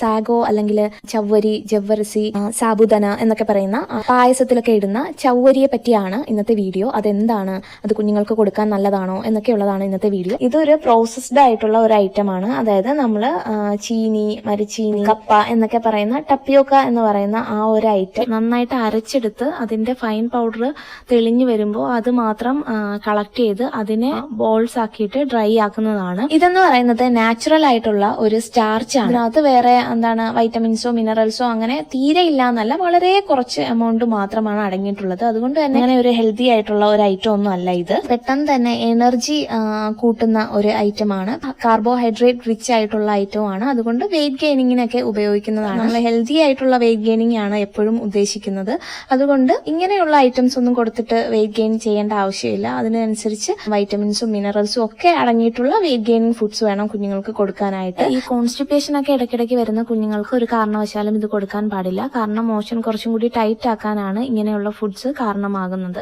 Sago അല്ലെങ്കിൽ ചവ്വരി ജവ്വരസി സാബുദന എന്നൊക്കെ പറയുന്ന പായസത്തിലൊക്കെ ഇടുന്ന ചവ്വരിയെ പറ്റിയാണ് ഇന്നത്തെ വീഡിയോ. അതെന്താണ്? അത് കുഞ്ഞുങ്ങൾക്ക് കൊടുക്കാൻ നല്ലതാണോ? എന്നൊക്കെയുള്ളതാണ് ഇന്നത്തെ വീഡിയോ. ഇതൊരു പ്രോസസ്ഡ് ആയിട്ടുള്ള ഒരു ഐറ്റം ആണ്. അതായത് നമ്മൾ ചീനി മരിച്ചീനി കപ്പ എന്നൊക്കെ പറയുന്ന ടപ്പിയോക്ക എന്ന് പറയുന്ന ആ ഒരു ഐറ്റം നന്നായിട്ട് അരച്ചെടുത്ത് അതിന്റെ ഫൈൻ പൗഡർ തെളിഞ്ഞു വരുമ്പോൾ അത് മാത്രം കളക്ട് ചെയ്ത് അതിനെ ബോൾസ് ആക്കിയിട്ട് ഡ്രൈ ആക്കുന്നതാണ്. ഇതെന്ന് പറയുന്നത് നാച്ചുറൽ ആയിട്ടുള്ള ഒരു സ്റ്റാർച്ച് ആണ്. അതിനകത്ത് വേറെ എന്താണ് വൈറ്റമിൻസോ മിനറൽസോ അങ്ങനെ തീരെ ഇല്ല എന്നല്ല വളരെ കുറച്ച് എമൗണ്ട് മാത്രമാണ് അടങ്ങിയിട്ടുള്ളത്. അതുകൊണ്ട് തന്നെ അങ്ങനെ ഒരു ഹെൽത്തി ആയിട്ടുള്ള ഒരു ഐറ്റം ഒന്നും അല്ല ഇത്. പെട്ടെന്ന് തന്നെ എനർജി കൂട്ടുന്ന ഒരു ഐറ്റം ആണ്. കാർബോഹൈഡ്രേറ്റ് റിച്ച് ആയിട്ടുള്ള ഐറ്റം ആണ്. അതുകൊണ്ട് വെയിറ്റ് ഗെയിനിങ്ങിനൊക്കെ ഉപയോഗിക്കുന്നതാണ്. നമ്മൾ ഹെൽത്തി ആയിട്ടുള്ള വെയിറ്റ് ഗെയിനിങ് ആണ് എപ്പോഴും ഉദ്ദേശിക്കുന്നത്. അതുകൊണ്ട് ഇങ്ങനെയുള്ള ഐറ്റംസ് ഒന്നും കൊടുത്തിട്ട് വെയിറ്റ് ഗെയിൻ ചെയ്യേണ്ട ആവശ്യമില്ല. അതിനനുസരിച്ച് വൈറ്റമിൻസും മിനറൽസും ഒക്കെ അടങ്ങിയിട്ടുള്ള വെയിറ്റ് ഗെയിനിങ് ഫുഡ്സ് വേണം കുഞ്ഞുങ്ങൾക്ക് കൊടുക്കാനായിട്ട്. ഈ കോൺസ്റ്റിപ്പേഷൻ ഒക്കെ ഇടയ്ക്കിടയ്ക്ക് വരുന്ന കുഞ്ഞുങ്ങൾക്ക് ഒരു കാരണവശാലും ഇത് കൊടുക്കാൻ പാടില്ല. കാരണം മോഷൻ കുറച്ചും കൂടി ടൈറ്റ് ആക്കാനാണ് ഇങ്ങനെയുള്ള ഫുഡ്സ് കാരണമാകുന്നത്.